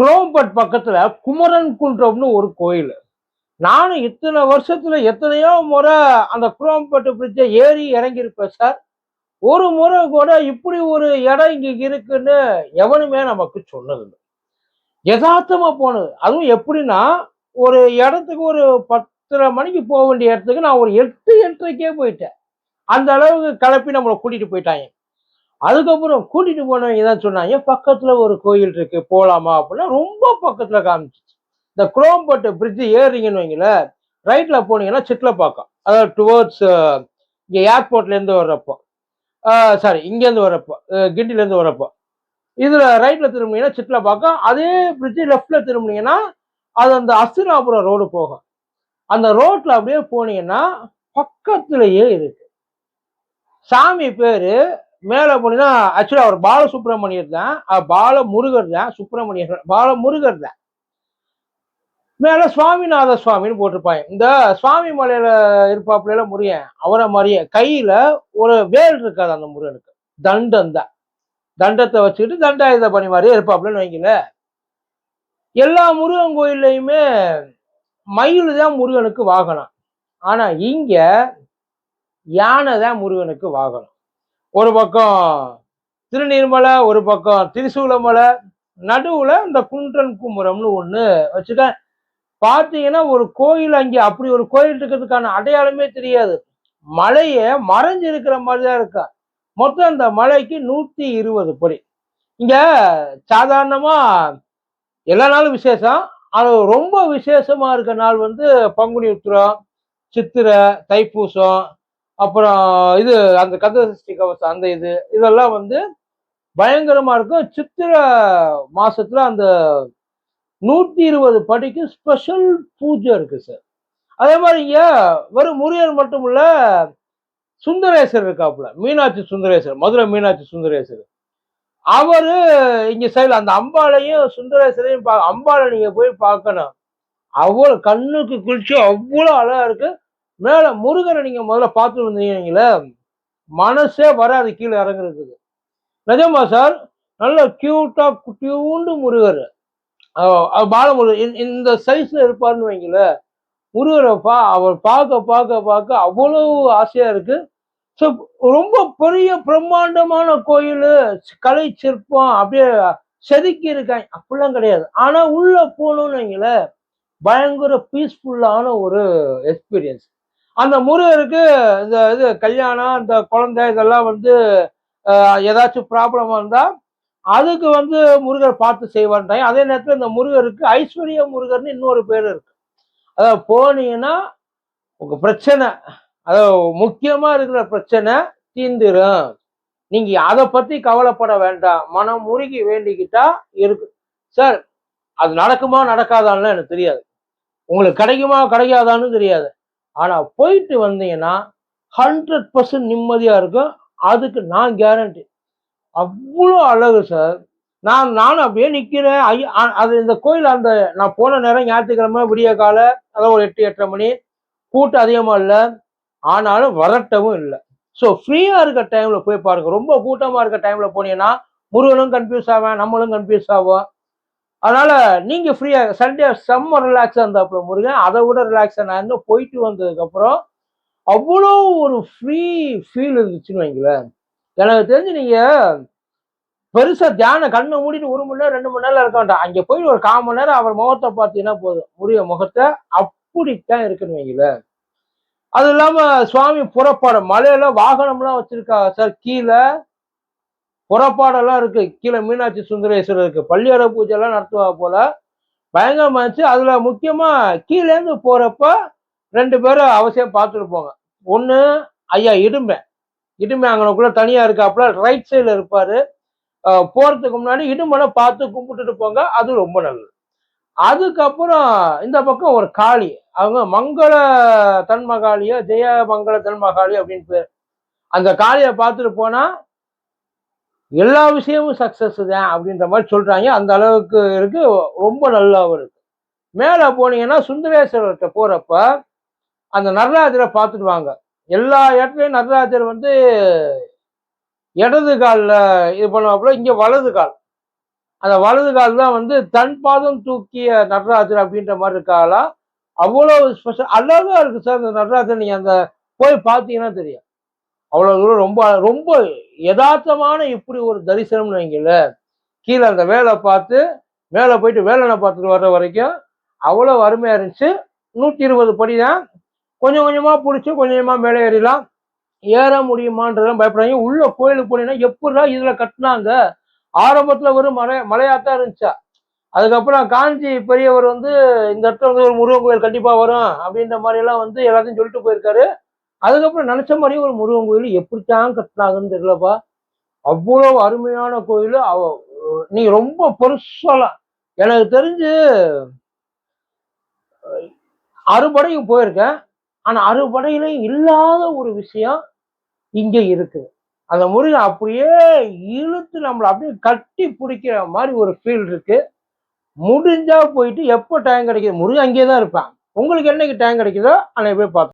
குளோம்பட் பக்கத்துல குமரன் குன்றம்னு ஒரு கோயில். நானும் இத்தனை வருஷத்துல எத்தனையோ முறை அந்த குளோம்பட்டு பிரிட்ஜை ஏறி இறங்கியிருப்பேன் சார் ஒரு முறை கூட இப்படி ஒரு இடம் இங்க இருக்குன்னு எவனுமே நமக்கு சொன்னதில்லை. யதார்த்தமா போனது. அதுவும் எப்படின்னா ஒரு இடத்துக்கு ஒரு பத்தரை மணிக்கு போக வேண்டிய இடத்துக்கு நான் ஒரு எட்டு எட்டரைக்கே போயிட்டேன். அந்த அளவுக்கு கிளப்பி நம்மளை கூட்டிட்டு போயிட்டாங்க. அதுக்கப்புறம் கூட்டிட்டு போனவங்க தான் சொன்னாங்க பக்கத்துல ஒரு கோயில் இருக்கு போலாமா அப்படின்னா ரொம்ப பக்கத்துல காமிச்சிச்சு. இந்த குரோம்பட்டு பிரிட்ஜ் ஏறுறீங்கன்னு வைங்கள ரைட்ல போனீங்கன்னா சிட்லப்பாக்கம். அதாவது டுவர்ட்ஸ் இங்க ஏர்போர்ட்ல இருந்து வர்றப்போ. சாரி இங்கேருந்து வரப்போ கிண்டிலேருந்து கிண்டில இருந்து வரப்போ இதுல ரைட்ல திரும்பினீங்கன்னா சிட்லப்பாக்கம் அதே பிரிட்ஜ் லெஃப்ட்ல திரும்பினீங்கன்னா அது அந்த அஸ்தினாபுரம் ரோடு போகும். அந்த ரோட்ல அப்படியே போனீங்கன்னா பக்கத்திலேயே இருக்கு. சாமி பேரு மேல போனீங்கன்னா ஆக்சுவலா அவர் பாலசுப்ரமணியர் தான் பால முருகர் தான் சுப்பிரமணியர் பால முருகர் தான் மேல சுவாமிநாத சுவாமின்னு போட்டிருப்பாங்க. இந்த சுவாமி மலையில இருப்பாப்புல முருகன் அவரை மாதிரியே கையில ஒரு வேல் இருக்காது அந்த முருகனுக்கு. தண்டம் தான். தண்டத்தை வச்சுக்கிட்டு தண்டாயுத பணி மாதிரியே இருப்பாப்புலன்னு வைங்கள. எல்லா முருகன் கோயில்லையுமே மயில் தான் முருகனுக்கு வாகனம். ஆனா இங்க யானை தான் முருகனுக்கு வாகனம். ஒரு பக்கம் திருநீர்மலை ஒரு பக்கம் திரிசூலமலை நடுவுல இந்த குன்றன் குமரம்னு ஒண்ணு வச்சுக்க பார்த்தீங்கன்னா ஒரு கோயில் அங்கே அப்படி ஒரு கோயில் இருக்கிறதுக்கான அடையாளமே தெரியாது. மலையே மறைஞ்சு இருக்கிற மாதிரி தான் இருக்கா? மொத்தம் அந்த மலைக்கு நூத்தி இருபது படி. இங்க சாதாரணமா எல்லா நாளும் விசேஷம். அது ரொம்ப விசேஷமா இருக்க நாள் வந்து பங்குனி உத்திரம் சித்திரை தைப்பூசம் அப்புறம் இது அந்த கந்தசஷ்டி கவசம் அந்த இது இதெல்லாம் வந்து பயங்கரமா இருக்கும். சித்திரை மாசத்துல அந்த நூத்தி இருபது படிக்கு ஸ்பெஷல் பூஜை இருக்கு சார் அதே மாதிரி இங்க வெறும் முருகன் மட்டும் இல்ல சுந்தரேசர் இருக்காப்புல. மீனாட்சி சுந்தரேசர் மதுரை மீனாட்சி சுந்தரேசர். அவரு இங்க சைடில் அந்த அம்பாளையும் சுந்தரேசரையும் பா அம்பாளை நீங்க போய் பார்க்கணும். அவ்வளோ கண்ணுக்கு குளிச்சு அவ்வளோ அழகா இருக்கு. மேல முருகனை நீங்க முதல்ல பார்த்து வந்தீங்களே மனசே வராது கீழே இறங்குறதுக்கு. நிஜமா சார்? நல்ல கியூட்டா குட்டியூண்டு முருகர். பாலமுருகர் இந்த- சைஸ்ல இருப்பாருன்னு வைங்களேன் முருகரை பா அவர் பார்க்க பார்க்க பார்க்க அவ்வளவு ஆசையா இருக்கு. ஸோ ரொம்ப பெரிய பிரம்மாண்டமான கோயில் கலை சிற்பம் அப்படியே செதுக்கி இருக்காங்க. அப்படிலாம் கிடையாது. ஆனா உள்ள போகணும்னு வைங்களேன் பயங்கர பீஸ்ஃபுல்லான ஒரு எக்ஸ்பீரியன்ஸ் அந்த முருகருக்கு இந்த இது கல்யாணம் இந்த குழந்தை இதெல்லாம் வந்து ஏதாச்சும் ப்ராப்ளம் வந்தால் அதுக்கு வந்து முருகர் பார்த்து செய்வான்றாங்க அதே நேரத்தில் இந்த முருகருக்கு ஐஸ்வர்ய முருகர்னு இன்னொரு பேர் இருக்கு. அதாவது போனீங்கன்னா உங்கள் பிரச்சனை அதாவது முக்கியமாக இருக்கிற பிரச்சனை தீந்துரும். நீங்கள் அதை பற்றி கவலைப்பட வேண்டாம். மனம் முருகி வேண்டிக்கிட்டா இருக்கு. சார் அது நடக்குமா நடக்காதான்னு எனக்கு தெரியாது. உங்களுக்கு கிடைக்குமா கிடைக்காதான்னு தெரியாது. ஆனால் போயிட்டு வந்தீங்கன்னா ஹண்ட்ரட் பர்சன்ட் நிம்மதியாக இருக்கும். அதுக்கு நான் கேரண்டி அவ்வளோ அழகு சார் நான் நானும் அப்படியே நிற்கிறேன் அது இந்த கோயில் அந்த நான் போன நேரம் ஞாயிற்றுக்கிழமை விடிய கால அதாவது ஒரு எட்டு எட்டரை மணி கூட்டம் அதிகமாக இல்லை. ஆனாலும் வரட்டவும் இல்லை. ஸோ ஃப்ரீயாக இருக்க டைமில் போய் பாருங்க. ரொம்ப கூட்டமாக இருக்க டைமில் போனீங்கன்னா முருகனும் கன்ஃபியூஸ் ஆவேன் நம்மளும் கன்ஃபியூஸ் ஆகும் அதனால நீங்க ஃப்ரீயா சண்டே செம்ம ரிலாக்ஸாக இருந்தாப்புல முருகன். அதை விட ரிலாக்ஸாக நான் இன்னும் போயிட்டு வந்ததுக்கப்புறம் அவ்வளோ ஒரு ஃப்ரீ ஃபீல் இருந்துச்சுன்னு வைங்களேன். எனக்கு தெரிஞ்சு நீங்க பெருசா தியானம் கண்ணை மூடிட்டு ஒரு மணி நேரம் ரெண்டு மணி நேரம் இருக்க வேண்டாம். அங்கே போய் ஒரு கால் மணி நேரம் அவர் முகத்தை பார்த்தீங்கன்னா போதும். முருக முகத்தை அப்படித்தான் இருக்குன்னு வைங்களேன். அது இல்லாம சுவாமி புறப்பாடு மலையில வாகனம்லாம் வச்சிருக்கா சார் கீழே. புறப்பாடெல்லாம் இருக்கு. கீழே மீனாட்சி சுந்தரேஸ்வரர் இருக்கு பள்ளியற பூஜை எல்லாம் நடத்துவா போல. பயங்கரமா இருந்துச்சு. அதுல முக்கியமா கீழே இருந்து போறப்ப ரெண்டு பேரும் அவசியம் பார்த்துட்டு போங்க. ஒன்று ஐயா இடும்பை. இடும்பை அங்கனக்குள்ள தனியா இருக்காப்புல. ரைட் சைடுல இருப்பாரு. போறதுக்கு முன்னாடி இடும்பனை பார்த்து கும்பிட்டுட்டு போங்க. அது ரொம்ப நல்லது. அதுக்கப்புறம் இந்த பக்கம் ஒரு காளி. அவங்க மங்கள தன்மகாளியோ ஜெய மங்கள தன்மகாளி அப்படின்னு பேர். அந்த காளியை பார்த்துட்டு போனா எல்லா விஷயமும் சக்ஸஸ் தான் அப்படின்ற மாதிரி சொல்கிறாங்க அந்த அளவுக்கு இருக்கு. ரொம்ப நல்லாவும் இருக்கு. மேலே போனீங்கன்னா சுந்தரேஸ்வரர்கிட்ட போகிறப்ப அந்த நடராஜரை பார்த்துட்டு வாங்க. எல்லா இடத்துலையும் நடராஜர் வந்து இடது காலில் இது பண்ணுவாப்புல இங்கே வலது கால். அந்த வலது கால் தான் வந்து தன் பாதம் தூக்கிய நடராஜர் அப்படின்ற மாதிரி இருக்காளா? அவ்வளோ ஸ்பெஷல் அழகாக இருக்குது சார் அந்த நடராஜர். நீங்கள் அந்த போய் பார்த்தீங்கன்னா தெரியும். அவ்வளவு தூரம் ரொம்ப ரொம்ப யதார்த்தமான இப்படி ஒரு தரிசனம்னு வைங்கல கீழே அந்த வேலை பார்த்து மேலே போயிட்டு வேலனை பார்த்துட்டு வர்ற வரைக்கும் அவ்வளோ அருமையாக இருந்துச்சு. நூற்றி இருபது படி தான். கொஞ்சம் கொஞ்சமாக பிடிச்சி கொஞ்சம் கொஞ்சமாக மேலே ஏறிடலாம். ஏற முடியுமான்றதெல்லாம் பயப்படுறாங்க உள்ள கோயிலுக்கு போனீங்கன்னா எப்படிடா இதில் கட்டினாங்க? ஆரம்பத்தில் ஒரு மலை மலையாத்தான் இருந்துச்சா? அதுக்கப்புறம் காஞ்சி பெரியவர் வந்து இந்த இடத்துல வந்து ஒரு முருகன் கோயில் கண்டிப்பாக வரும் அப்படின்ற மாதிரிலாம் வந்து எல்லாத்தையும் சொல்லிட்டு போயிருக்காரு. அதுக்கப்புறம் நினைச்ச மாதிரி ஒரு முருகன் கோயில் எப்படித்தான் கட்டினாங்கன்னு தெரியலப்பா. அவ்வளவு அருமையான கோயில். அவ நீ ரொம்ப பெருசலாம் எனக்கு தெரிஞ்சு அறுபடைக்கு போயிருக்கேன். ஆனால் அறுபடையிலையும் இல்லாத ஒரு விஷயம் இங்கே இருக்குது அந்த முருகன் அப்படியே இழுத்து நம்மளை அப்படியே கட்டி பிடிக்கிற மாதிரி ஒரு ஃபீல் இருக்கு. முடிஞ்சா போயிட்டு எப்போ டைம் கிடைக்கிது? முருகன் அங்கேயே தான் இருப்பான். உங்களுக்கு என்னைக்கு டைம் கிடைக்குதோ அன்னைக்கு போய் பார்த்து